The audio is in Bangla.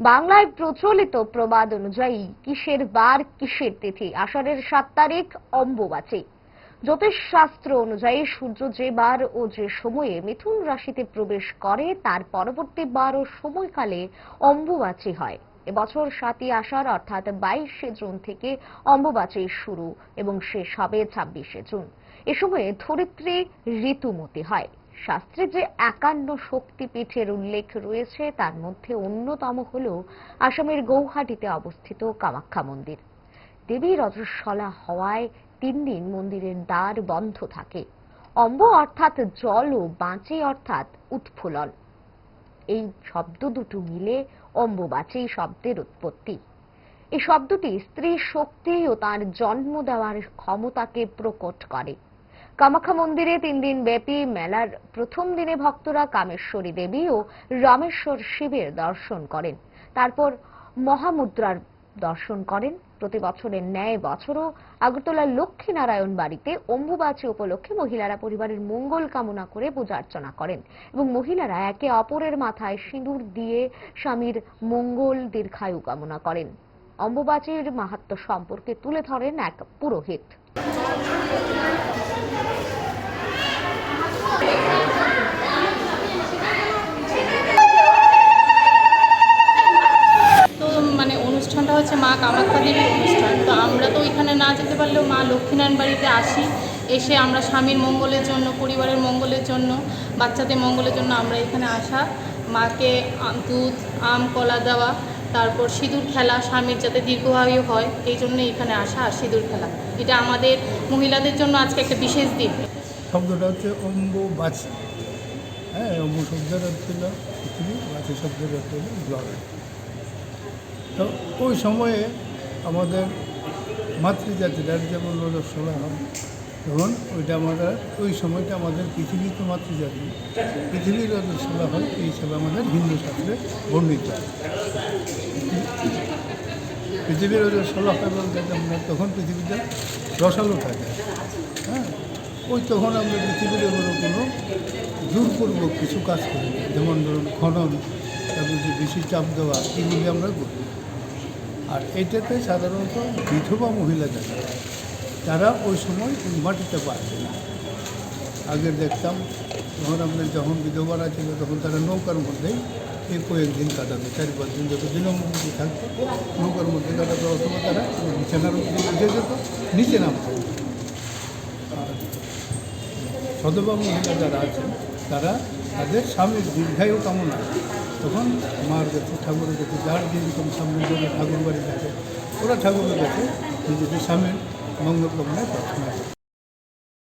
বাংলায় প্রচলিত প্রবাদ অনুযায়ী কিসের বার, কিসের তিথি? আষাঢ়ের সাত তারিখ, অম্বুবাচী। জ্যোতিষ শাস্ত্র অনুযায়ী সূর্য যে বার ও যে সময়ে মিথুন রাশিতে প্রবেশ করে, তার পরবর্তী বার ও সময়কালে অম্বুবাচী হয়। এবছর সাতই আষাঢ়, অর্থাৎ বাইশে জুন থেকে অম্বুবাচী শুরু এবং শেষ হবে ছাব্বিশে জুন। এ সময়ে ধরিত্রী ঋতুমতি হয়। শাস্ত্রে যে একান্ন শক্তিপীঠের উল্লেখ রয়েছে, তার মধ্যে অন্যতম হল আসামের গৌহাটিতে অবস্থিত কামাখ্যা মন্দির। দেবী রজস্বলা হওয়ায় তিন দিন মন্দিরের দ্বার বন্ধ থাকে। অম্ব অর্থাৎ জল ও বাঁচি অর্থাৎ উৎফুলন। এই শব্দ দুটো মিলে অম্বুবাচী শব্দের উৎপত্তি। এই শব্দটি স্ত্রী শক্তি ও তার জন্ম দেওয়ার ক্ষমতাকে প্রকট করে। কামাখ্যা মন্দিরে তিন দিন ব্যাপী মেলার প্রথম দিনে ভক্তরা কামেশ্বরী দেবী ও রামেশ্বর শিবের দর্শন করেন। তারপর মহামুদ্রার দর্শন করেন। প্রতি বছরের ন্যায় বছরও আগরতলার লক্ষ্মীনারায়ণ বাড়িতে অম্বুবাচী উপলক্ষে মহিলারা পরিবারের মঙ্গল কামনা করে পূজা অর্চনা করেন এবং মহিলারা একে অপরের মাথায় সিঁদুর দিয়ে স্বামীর মঙ্গল দীর্ঘায়ু কামনা করেন। অম্বুবাচীর মাহাত্ম্য সম্পর্কে তুলে ধরেন এক পুরোহিত তো মানে অনুষ্ঠানটা হচ্ছে মা কামাখ্যা দেবীর অনুষ্ঠান। তো আমরা তো ওইখানে না যেতে পারলেও মা লক্ষ্মীনারায়ণ বাড়িতে আসি। এসে আমরা স্বামীর মঙ্গলের জন্য, পরিবারের মঙ্গলের জন্য, বাচ্চাদের মঙ্গলের জন্য আমরা এখানে আসা। মাকে দুধ, আম, কলা দেওয়া, তারপর সিঁদুর খেলা, স্বামীর যাতে দীর্ঘায়ু হয়, এই জন্য এখানে আসা আর সিঁদুর খেলা। এটা আমাদের মহিলাদের জন্য আজকে একটা বিশেষ দিন। শব্দটা হচ্ছে অম্বুবাচী। হ্যাঁ অম্বু শব্দের অর্থ পৃথিবী, বাচী শব্দের অর্থ তো ওই সময়ে আমাদের মাতৃজাতিটার যেমন রজস্বলা হয় তখন ওইটা আমাদের, ওই সময়টা আমাদের পৃথিবী তো মাতৃজাতি। পৃথিবীর রজস্বলা হয় এই হিসাবে আমাদের হিন্দু শাস্ত্রে বর্ণিত। পৃথিবীর হয় বলতে আমরা তখন পৃথিবীতে রসালো থাকে। হ্যাঁ? ওই তখন আমরা পৃথিবীর উপরে কোনো জোরপূর্বক কিছু কাজ করি যেমন ধরুন খনন, তারপর যে বেশি চাপ দেওয়া, এগুলি আমরা করি আর এটাতে সাধারণত বিধবা মহিলা যারা, তারা ওই সময় মাটিতে পারবে না। আগে দেখতাম, তখন আপনার যখন বিধবারা ছিল, তখন তারা নৌকার মধ্যেই এই কয়েকদিন কাটাবে চারি পাঁচ দিন যত দিনমন্ত্রী থাকতো, নৌকার মধ্যে কাটাতো, অথবা তারা বিছানার উপরে উঠে যেত, নিচে নামতো। সদবা মহিলা যারা আছেন, তারা তাদের স্বামীর দীর্ঘায়ু কামনা তখন মার কাছে ঠাকুরের কাছে যার যেরকম সামনে যদি ঠাকুর বাড়ি থাকে ওরা ঠাকুরের কাছে নিজেদের স্বামীর মঙ্গল কামনায় প্রার্থনা করে।